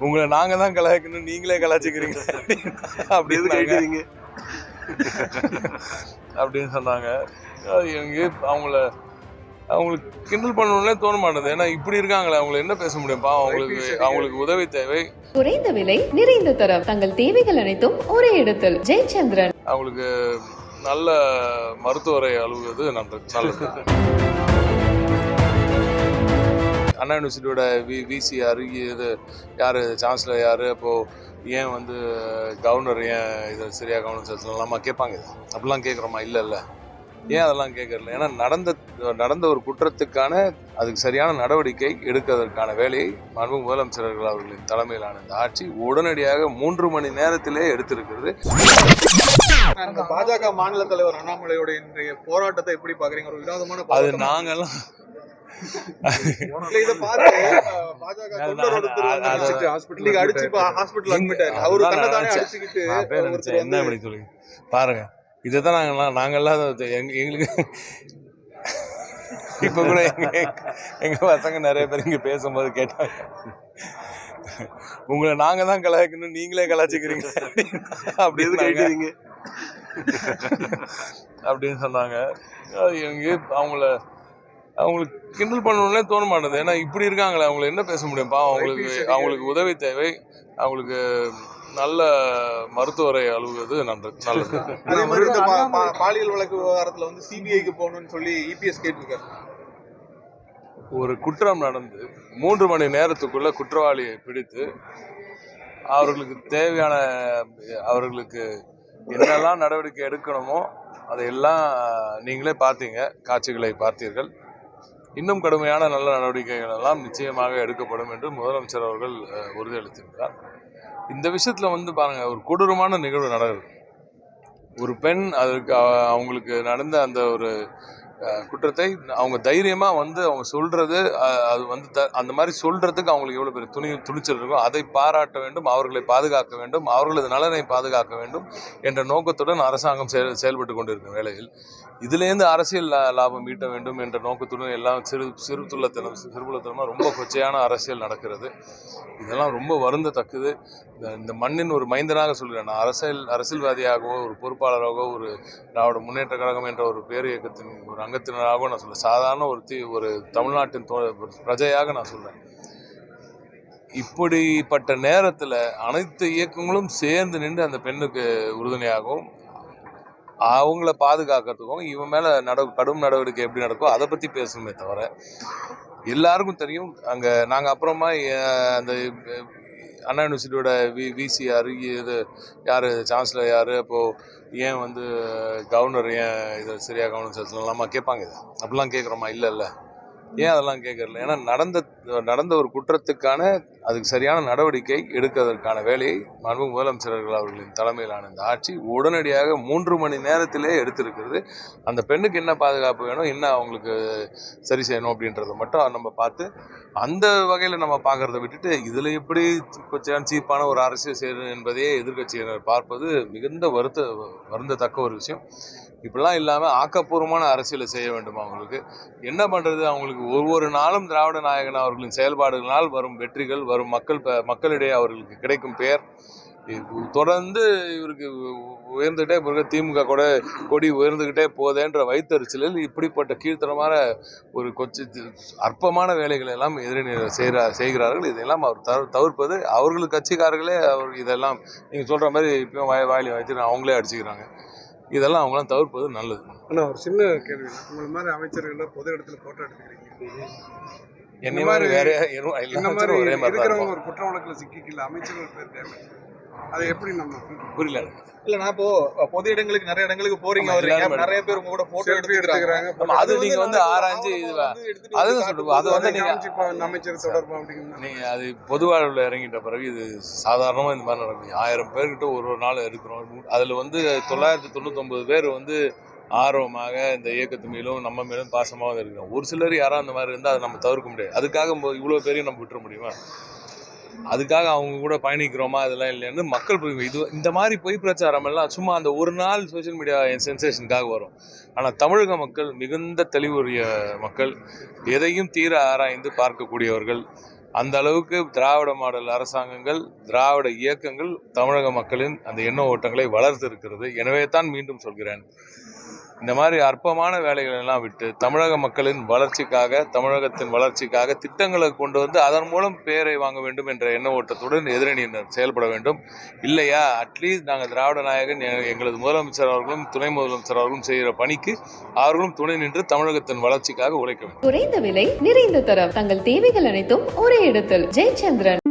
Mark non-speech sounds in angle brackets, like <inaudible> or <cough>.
உங்களை நாங்க தான் கலாய்க்கணும் நீங்களே கலாய்ச்சிக்கிறீங்க அப்படின்னு கேட்குறீங்க அப்படின்னு சொன்னாங்க. அது எனக்கு அவங்கள அவங்களுக்கு கிண்டல் பண்ணணும்னே தோண மாட்டேது ஏன்னா இப்படி இருக்காங்களே அவங்கள என்ன பேச முடியும்? அவங்களுக்கு அவங்களுக்கு உதவி தேவை. குறைந்த விலை நிறைந்த தரம். தங்கள் தேவைகள் அனைத்தும் ஒரே இடத்தில். ஜெயச்சந்திரன். அவங்களுக்கு நல்ல மருத்துவரை அலுவலது நல்லது நல்லது. <laughs> அண்ணா யூனிவர்சிட்டியோட வி விசி யார் இது யார்? சான்சலர் யார்? அப்போது ஏன் வந்து கவர்னர் ஏன் இதை சரியாக கவனம் செலுத்தலாமா கேட்பாங்க. இது அப்படிலாம் கேட்குறோமா? இல்லை இல்லை. ஏன் அதெல்லாம் கேட்கறல ஏன்னா நடந்த நடந்த ஒரு குற்றத்துக்கான அதுக்கு சரியான நடவடிக்கை எடுப்பதற்கான வேலையை மாண்பு முதலமைச்சர்கள் அவர்களின் தலைமையிலான இந்த ஆட்சி உடனடியாக மூன்று மணி நேரத்திலே எடுத்திருக்கிறது. அந்த பாஜக மாநில தலைவர் அண்ணாமலையோட இன்றைய போராட்டத்தை எப்படி பாக்குறீங்க ஒரு வினோதமான அது. நாங்கெல்லாம் <laughs> என்ன வந்து இப்படி சொல்லி பாருங்க. இதை தான் நாங்கெல்லாம் நாங்கெல்லாம் அதை எங்க எங்களுக்கு <laughs> இப்போ கூட எங்க எங்க பசங்க நிறைய பேர் இங்க பேசும்போது கேட்டாங்க. உங்களை நாங்க தான் கலாய்க்கணும் நீங்களே கலாய்ச்சிக்கிறீங்க அப்படின்னு கேட்குறீங்க அப்படின்னு சொன்னாங்க. அது எனக்கு அவங்கள அவங்களுக்கு கிண்டல் பண்ணணும்னே தோண மாட்டேது ஏன்னா இப்படி இருக்காங்களே அவங்கள என்ன பேச முடியும்? பாவம் அவங்களுக்கு அவங்களுக்கு உதவி தேவை. அவங்களுக்கு நல்ல மருத்துவரை அலுவலது நல்லது நல்லது. <laughs> அதே மாதிரி பாலியல் வழக்கு விவகாரத்துல வந்து சிபிஐக்கு போகணும்னு சொல்லி இபிஎஸ் கேட்டிருக்காரு. ஒரு குற்றம் நடந்து மூன்று மணி நேரத்துக்குள்ள குற்றவாளியை பிடித்து அவர்களுக்கு தேவையான அவர்களுக்கு என்னெல்லாம் நடவடிக்கை எடுக்கணுமோ அதையெல்லாம் நீங்களே பார்த்தீங்க. காட்சிகளை பார்த்தீர்கள். இன்னும் கடுமையான நல்ல நடவடிக்கைகள் எல்லாம் நிச்சயமாக எடுக்கப்படும் என்று முதலமைச்சர் அவர்கள் உறுதியளித்திருக்கிறார். இந்த விஷயத்துல வந்து பாருங்க ஒரு கொடூரமான நிகழ்வு நடக்குது. ஒரு பெண் அதற்கு அவங்களுக்கு நடந்த அந்த ஒரு குற்றத்தை அவங்க தைரியமாக வந்து அவங்க சொல்கிறது அது வந்து த- அந்த மாதிரி சொல்கிறதுக்கு அவங்களுக்கு எவ்வளோ பெரிய துணி துணிச்சல் இருக்கோ அதை பாராட்ட வேண்டும் அவர்களை பாதுகாக்க வேண்டும் அவர்களது நலனை பாதுகாக்க வேண்டும் என்ற நோக்கத்துடன் அரசாங்கம் செயல் செயல்பட்டு கொண்டிருக்கும் வேளையில். இதுலேருந்து அரசியல் லாபம் ஈட்ட வேண்டும் என்ற நோக்கத்துடன் எல்லாம் சிறு சிறுத்துள்ளத்தனம் சிறுபுலத்தனமாக ரொம்ப கொச்சையான அரசியல் நடக்கிறது. இதெல்லாம் ரொம்ப வருந்தத்தக்கது. இந்த இந்த மண்ணின் ஒரு மைந்தனாக சொல்கிறேன் நான். அரசியல் அரசியல்வாதியாகவோ ஒரு பொறுப்பாளராகவோ ஒரு திராவிட முன்னேற்ற கழகம் என்ற ஒரு பேர் இயக்கத்தின் ஒரு அங்கத்தினராகவோ நான் சொல்கிறேன் சாதாரண ஒரு தீ ஒரு தமிழ்நாட்டின் தோ பிரஜையாக நான் சொல்கிறேன் இப்படிப்பட்ட நேரத்தில் அனைத்து இயக்கங்களும் சேர்ந்து நின்று அந்த பெண்ணுக்கு உறுதுணையாகவும் அவங்கள பாதுகாக்கிறதுக்கும் இவன் மேலே நட கடும் நடவடிக்கை எப்படி நடக்கும் அதை பற்றி பேசணுமே தவிர எல்லாருக்கும் தெரியும். அங்கே நாங்கள் அப்புறமா அந்த அண்ணா யூனிவர்சிட்டியோட வி விசி யார் இது யார் சான்சலர் யார் அப்போது ஏன் வந்து கவர்னர் ஏன் இதை சரியாக கவனம் செலுத்தலாமா கேட்பாங்க இதை. அப்படிலாம் கேட்குறோமா இல்லை இல்லை ஏன் அதெல்லாம் கேட்கறல ஏன்னா நடந்த நடந்த ஒரு குற்றத்துக்கான அதுக்கு சரியான நடவடிக்கை எடுப்பதற்கான வேலையை மாண்பு முதலமைச்சர்கள் அவர்களின் தலைமையிலான இந்த ஆட்சி உடனடியாக மூன்று மணி நேரத்திலே எடுத்திருக்கிறது. அந்த பெண்ணுக்கு என்ன பாதுகாப்பு வேணும் என்ன அவங்களுக்கு சரி செய்யணும் அப்படின்றத மட்டும் நம்ம பார்த்து அந்த வகையில் நம்ம பார்க்குறத விட்டுட்டு இதில் எப்படி கொஞ்சம் சீப்பான ஒரு அரசியல் செய்யணும் என்பதையே எதிர்க்கட்சியினர் பார்ப்பது மிகுந்த வருத்த வருந்தத்தக்க ஒரு விஷயம். இப்படிலாம் இல்லாமல் ஆக்கப்பூர்வமான அரசியலை செய்ய வேண்டும் அவங்களுக்கு? என்ன பண்ணுறது அவங்களுக்கு ஒவ்வொரு நாளும் திராவிட நாயகன் அவர்களின் செயல்பாடுகளால் வரும் வெற்றிகள் வரும் மக்கள் மக்களிடையே அவர்களுக்கு கிடைக்கும் பெயர். தொடர்ந்து இவருக்கு உயர்ந்துகிட்டே போக திமுக கூட கொடி உயர்ந்துகிட்டே போதேன்ற வைத்தறிச்சலில் இப்படிப்பட்ட கீழ்த்தனமான ஒரு கொச்சி அற்பமான வேலைகளை எல்லாம் எதிரினர் செய்கிறா செய்கிறார்கள். இதையெல்லாம் அவர் தவிர தவிர்ப்பது அவர்களுக்கு கட்சிக்காரர்களே அவர் இதெல்லாம் நீங்கள் சொல்கிற மாதிரி இப்பயும் வாய் வாயில வச்சு அவங்களே அடிச்சுக்கிறாங்க. இதெல்லாம் அவங்களாம் தவிர்ப்பது நல்லது. ஆனால் ஒரு சின்ன கேள்வி. உங்களை மாதிரி அமைச்சர்கள்லாம் பொது இடத்துல போட்டோ எடுத்துக்கிறீங்க. என்னை மாதிரி வேற இந்த மாதிரி ஒரே மாதிரி தான் இருக்கிறவங்க. ஒரு குற்ற வழக்குல சிக்கிக்கல அமைச்சர்கள் பேர் டேமேஜ் அதை எப்படி நம்ம புரியல. இல்ல நான் இப்போ பொது இடங்களுக்கு நிறைய இடங்களுக்கு போறீங்க நிறைய பேர் உங்க கூட போட்டோ செல்ஃபி எடுத்துக்கிறாங்க. அது நீங்க வந்து ஆராய்ஞ்சு அதுதான் சொல்றேன். அது வந்து நீங்க- அமைச்சர் தொடர்பு அப்படிங்கன்னா நீங்க அது பொது வாழ்வில் இறங்கிட்ட பிறகு இது சாதாரணமாக இந்த மாதிரி நடக்கும் ஆயிரம் பேர்கிட்ட ஒரு ஒரு நாள் இருக்கிறோம். அதில் வந்து தொள்ளாயிரத்தி தொண்ணூத்தொம்பது பேர் வந்து ஆர்வமாக இந்த இயக்கத்து மேலும் நம்ம மேலும் பாசமாக இருக்கிறோம் ஒரு சிலர் யாராவது அந்த மாதிரி இருந்தால் அதை நம்ம தவிர்க்க முடியாது. அதுக்காக இவ்வளோ பேரையும் நம்ம விட்டுற முடியுமா? அதுக்காக அவங்க கூட பயணிக்கிறோமா? அதெல்லாம் இல்லைன்னு மக்கள் போய் இது இந்த மாதிரி பொய் பிரச்சாரம் எல்லாம் சும்மா அந்த ஒரு நாள் சோஷியல் மீடியா சென்சேஷனுக்காக வரும். ஆனால் தமிழக மக்கள் மிகுந்த தெளிவுரிய மக்கள். எதையும் தீர ஆராய்ந்து பார்க்கக்கூடியவர்கள். அந்த அளவுக்கு திராவிட மாடல் அரசாங்கங்கள் திராவிட இயக்கங்கள் தமிழக மக்களின் அந்த எண்ண ஓட்டங்களை வளர்த்து இருக்கிறது எனவே தான் மீண்டும் சொல்கிறேன். இந்த மாதிரி அற்பமான வேலைகளை எல்லாம் விட்டு தமிழக மக்களின் வளர்ச்சிக்காக தமிழகத்தின் வளர்ச்சிக்காக திட்டங்களை கொண்டு வந்து அதன் மூலம் பேரை வாங்க வேண்டும் என்ற எண்ண ஓட்டத்துடன் எதிரணியினர் செயல்பட வேண்டும். இல்லையா? அட்லீஸ்ட் நாங்கள் திராவிட நாயகன் எங்களது முதலமைச்சர் அவர்களும் துணை முதலமைச்சர் அவர்களும் செய்கிற பணிக்கு அவர்களும் துணை நின்று தமிழகத்தின் வளர்ச்சிக்காக உழைக்க வேண்டும். குறைந்த விலை நிறைந்த தரம் தங்கள் தேவைகள் அனைத்தும் ஒரே இடத்தில். ஜெயச்சந்திரன்.